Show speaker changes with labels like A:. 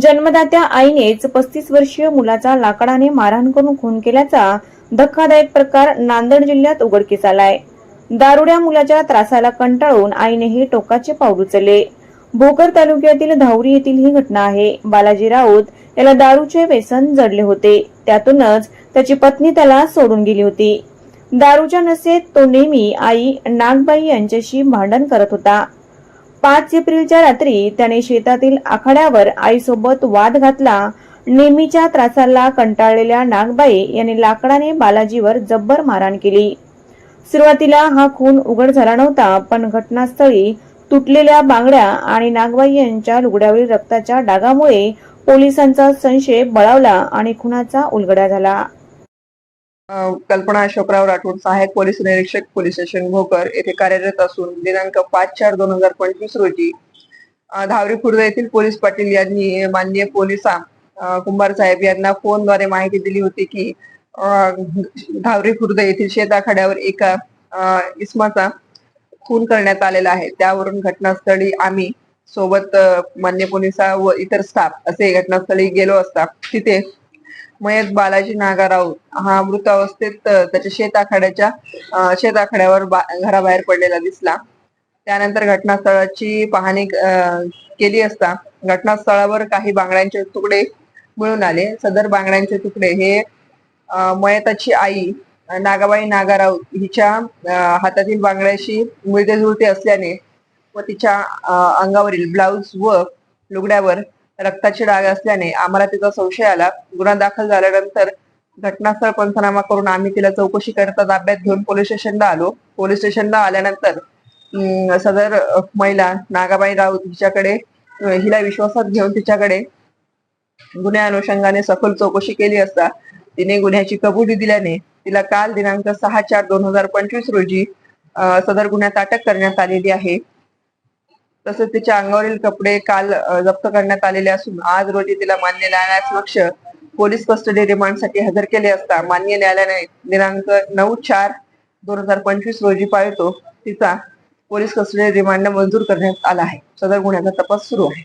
A: जन्मदात्या आईनेच पस्तीस वर्षीय मुलाचा लाकडाने मारहाण करून खून केल्याचा धक्कादायक प्रकार नांदेड जिल्ह्यात उघडकीस आलाय. दारुड्या मुलाच्या त्रासाला कंटाळून आईने हे टोकाचे पाऊल उचलले. भोकर तालुक्यातील धावरी येथील ही घटना आहे. बालाजी राऊत याला दारूचे व्यसन जडले होते. त्यातूनच त्याची पत्नी त्याला सोडून गेली होती. दारूच्या नसेत तो नेहमी आई नागबाई यांच्याशी भांडण करत होता. पाच एप्रिलच्या रात्री त्याने शेतातील आखाड्यावर आईसोबत वाद घातला. नेहमीच्या त्रासाला कंटाळलेल्या नागबाई यांनी लाकडाने बालाजीवर जब्बर मारहाण केली. सुरुवातीला हा खून उघड झाला नव्हता पण घटनास्थळी तुटलेल्या बांगड्या आणि नागबाई यांच्या लुगड्यावरील रक्ताच्या डागामुळे पोलिसांचा संशय बळावला आणि खुनाचा उलगडा झाला.
B: कल्पना अशोकराव राठोड सहाय्यक पोलीस निरीक्षक पोलीस स्टेशन भोकर येथे कार्यरत असून दिनांक पाच चार दोन हजार पंचवीस रोजी धावरी खुर्द येथील पोलीस पाटील यांनी माननीय पोलिसा कुंभार साहेब यांना फोनद्वारे माहिती दिली होती की धावरी खुर्द येथील शेताखाड्यावर एका अ, इसमाचा खून करण्यात आलेला आहे. त्यावरून घटनास्थळी आम्ही सोबत मान्य पोलिसा व इतर स्टाफ असे घटनास्थळी गेलो असता. तिथे मयत बालाजी नागाराव हा मृतावस्थेत त्याच्या शेताखाड्याच्या शेताखाड्यावर घराबाहेर पडलेला दिसला. त्यानंतर घटनास्थळाची पाहणी केली असता घटनास्थळावर काही बांगड्यांचे तुकडे मिळून आले. सदर बांगड्यांचे तुकडे हे मयताची आई नागाबाई नागाराव हिच्या हातातील बांगड्याशी मिळते जुळते असल्याने व तिच्या अंगावरील ब्लाउज व लुगड्यावर रक्ताचे डाग असल्याने आम्हाला तिचा संशय आला. गुन्हा दाखल झाल्यानंतर घटनास्थळ पंचनामा करून आम्ही तिला चौकशी करता ताब्यात घेऊन पोलीस स्टेशनला आलो. पोलीस स्टेशनला आल्यानंतर अं, सदर महिला नागाबाई राऊत हिच्याकडे हिला विश्वासात घेऊन तिच्याकडे गुन्ह्या अनुषंगाने सखोल चौकशी केली असता तिने गुन्ह्याची कबुली दिल्याने तिला काल दिनांक सहा चार दोन हजार पंचवीस रोजी सदर गुन्ह्यात अटक करण्यात आलेली आहे. तसेच तिच्या अंगावरील कपडे काल जप्त करण्यात आलेले असून आज रोजी तिला मान्य न्यायालयासमक्ष पोलीस कस्टडी रिमांडसाठी हजर केले असता मान्य न्यायालयाने दिनांक नऊ चार दोन हजार पंचवीस रोजी पाळतो. तिचा पोलीस कस्टडी रिमांड मंजूर करण्यात आला आहे. सदर गुन्ह्याचा तपास सुरू आहे.